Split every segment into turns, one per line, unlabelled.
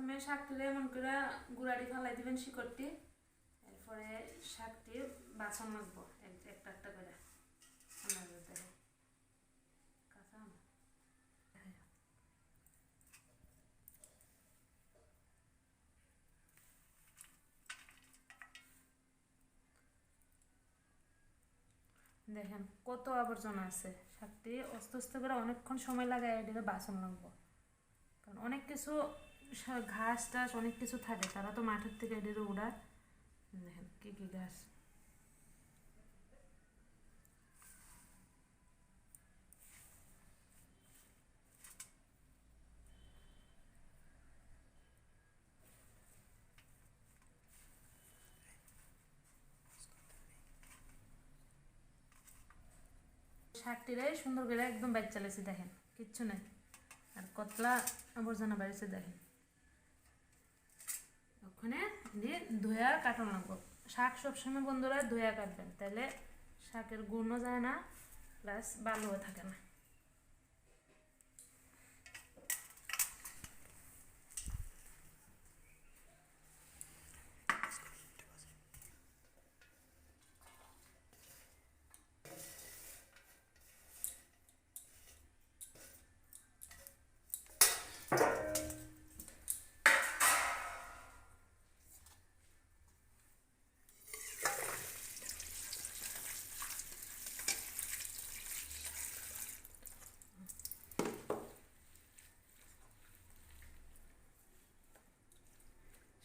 প্রথমে শাকটি এমন করে গুড়াটি ফালাই দিবেন শিকড়টি। এরপরে শাকটি বাসন রাখব একটা একটা করে। দেখেন কত আবর্জনা আছে। শাকটি আস্তে আস্তে করে অনেকক্ষণ সময় লাগায় এটিকে বাসন লাগবো কারণ অনেক কিছু ঘাস টাস অনেক কিছু থাকে। তারা তো মাঠের থেকে এটিকে উড়ায়। দেখেন কি কি ঘাস। শাকটিরে সুন্দর করে একদম বাইর চালাইছে, দেখেন। কিচ্ছু নাই। আর কতলা আবর্জনা বাড়িছে দেখেন। ওখানে দিয়ে ধোয়া কাটানো লাগবো শাক সবসময় বন্ধুরা ধোয়া কাটবেন তাহলে শাকের গুণও যায় না, প্লাস ভালোও থাকে না।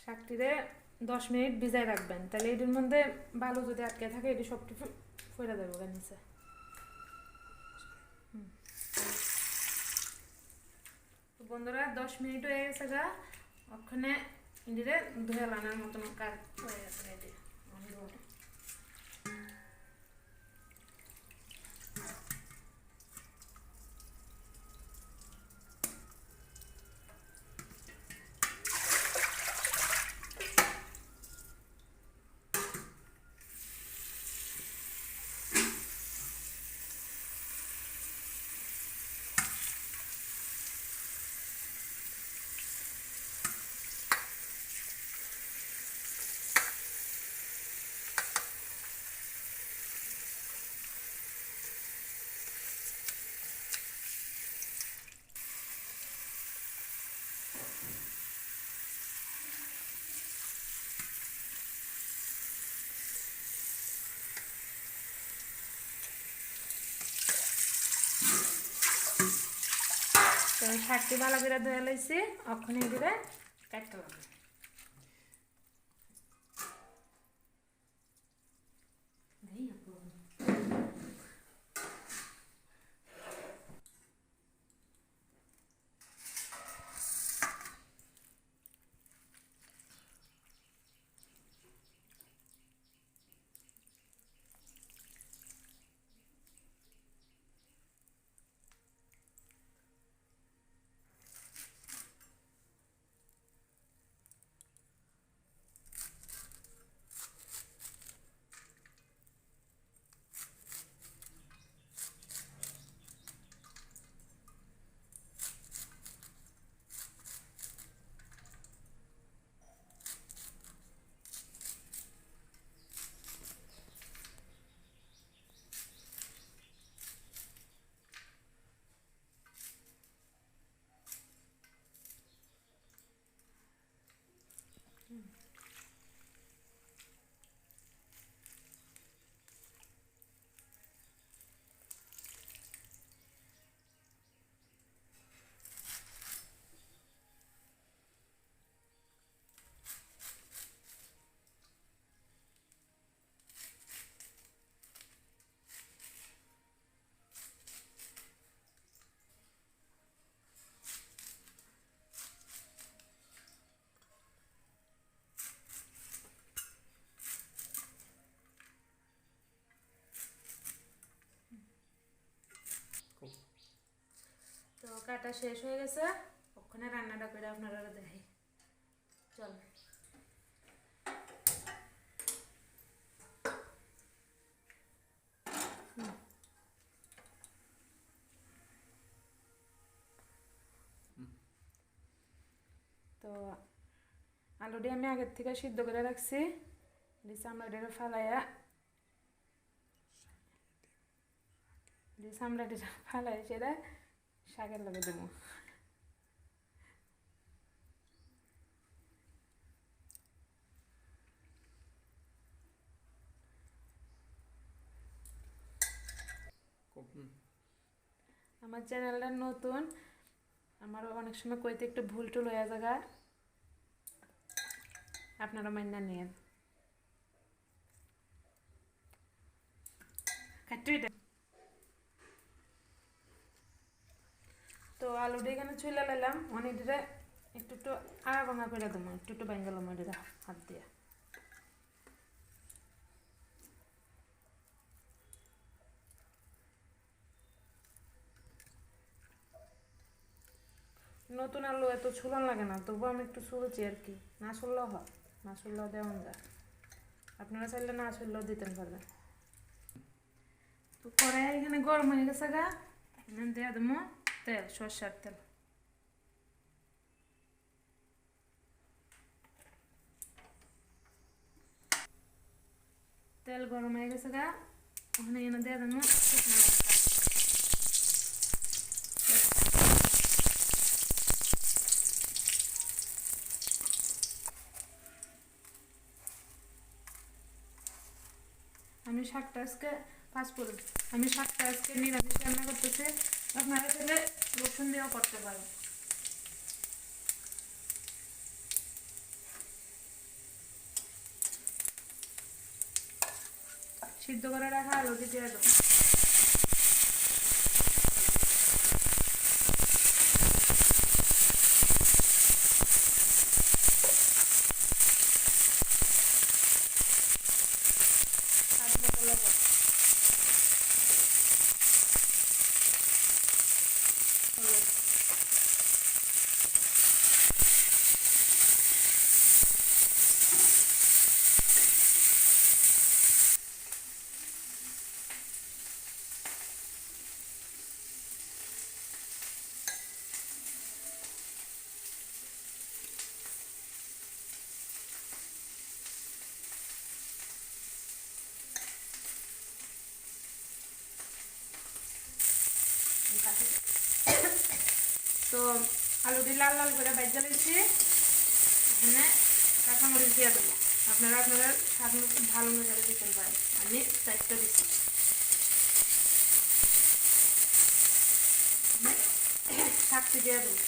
শাকটিরে দশ মিনিট ভিজায় রাখবেন। তাহলে এটির মধ্যে বালু যদি আটকে থাকে, এটি সবটি ফেরা দেবো ওখানে নিচে। বন্ধুরা, দশ মিনিট হয়ে গেছে গা। ওখানে এটিরে ধুয়ে লানার মতন কাজ হয়ে গেছে এটি। তো শাকটি ভালো করে ধুয়ে লাইছি অক্ষণে দিয়ে কাটতে লাগবে কাটা শেষ হয়ে গেছে। ওখানে রান্নাটা করে আপনারা দেখাই। চল। তো আলুটি আমি আগের থেকে সিদ্ধ করে রাখছি। দিছি আমরা ফালাইয়া। দিছি এটা ফালাই সেটা শাকের লগে দেবো। আমার চ্যানেলটা নতুন, আমারও অনেক সময় কইতে একটু ভুল টুল হয়ে জায়গা আপনারা মান্না নিয়েন। কাটু তো আলুটা এখানে চুলে লাইলাম অনেকটা একটু একটু আড়া ভাঙা করে দেবো, একটু একটু বেঙ্গলাম এটা হাত দিয়ে। নতুন আলু এত ছুলন লাগে না, তবু আমি একটু ছুলেছি আর কি। না ছুললেও হয়, না ছুললেও দেওয়া যায়। আপনারা চাইলে না ছুললেও দিতেন পারবেন। তো কড়াই এখানে গরম হয়ে গেছে গা দিয়ে দেবো। তেল সর্ষার তেল তেল গরম হয়ে গেছে গা ওখানে এনে দিয়ে দেবো শুকনো আমি শাকটা আজকে পাঁচ করুন আমি শাকটা আজকে নিরামিষ রান্না করতেছি আপনারা চাইলে রসুন দিয়েও করতে পারেন। সিদ্ধ করে রাখা আলু দিয়ে দেবো স্বাদ মতো লবণ হলুদ তো আলুটি লাল লাল করে বাইজা দিচ্ছি এখানে কাঁচা মরিচ দিয়ে দেবো। আপনারা আপনারা স্বাদ মতো ভালো অনুসারে দিতে পারেন। আমি চারটা দিচ্ছি শাকটি দিয়ে দেবো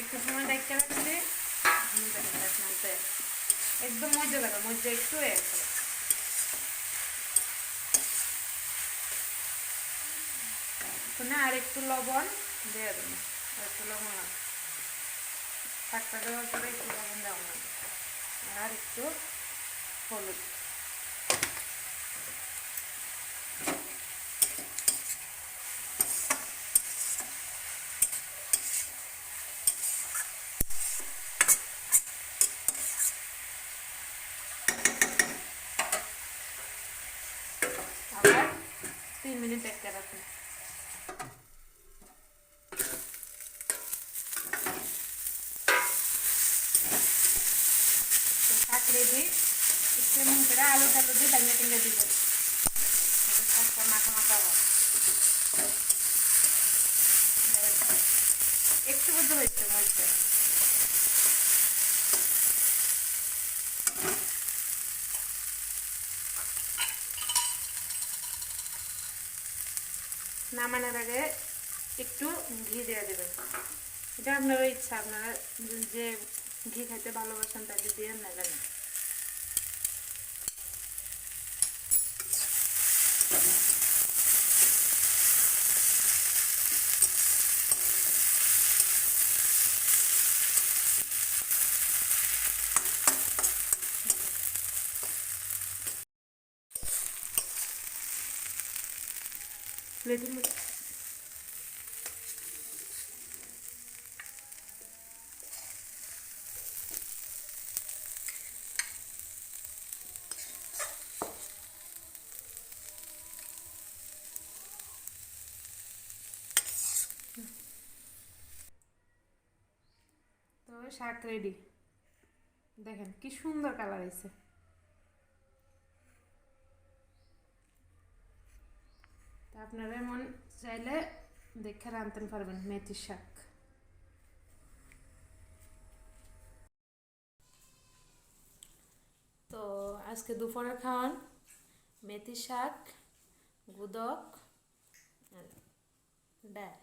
একটু সময় দেখতে রাখছি একদম মজা লাগে মজা একটু আছে এখানে আর একটু লবণ দিয়ে দেবো। আর একটু লবণ লাগবে শাকটা দেওয়ার পরে একটু লবণ দেওয়া লাগবে। আর একটু হলুদ আবার তিন মিনিট একটা রাখুন তো শাক রেডি একটু নামানোর আগে একটু ঘি দিয়ে দেবেন এটা আপনার ইচ্ছা আপনারা যে ঘি খাইতে ভালোবাসেন তাকে দিয়ে নেবেন প্লেটের মধ্যে শাক রেডি দেখেন কি সুন্দর কালার হয়েছে। আপনারা মন চাইলে দেখে রাঁধতে পারবেন মেথির শাক। তো আজকে দুপুরের খাওয়ান, মেথি শাক, গুদক ডাল।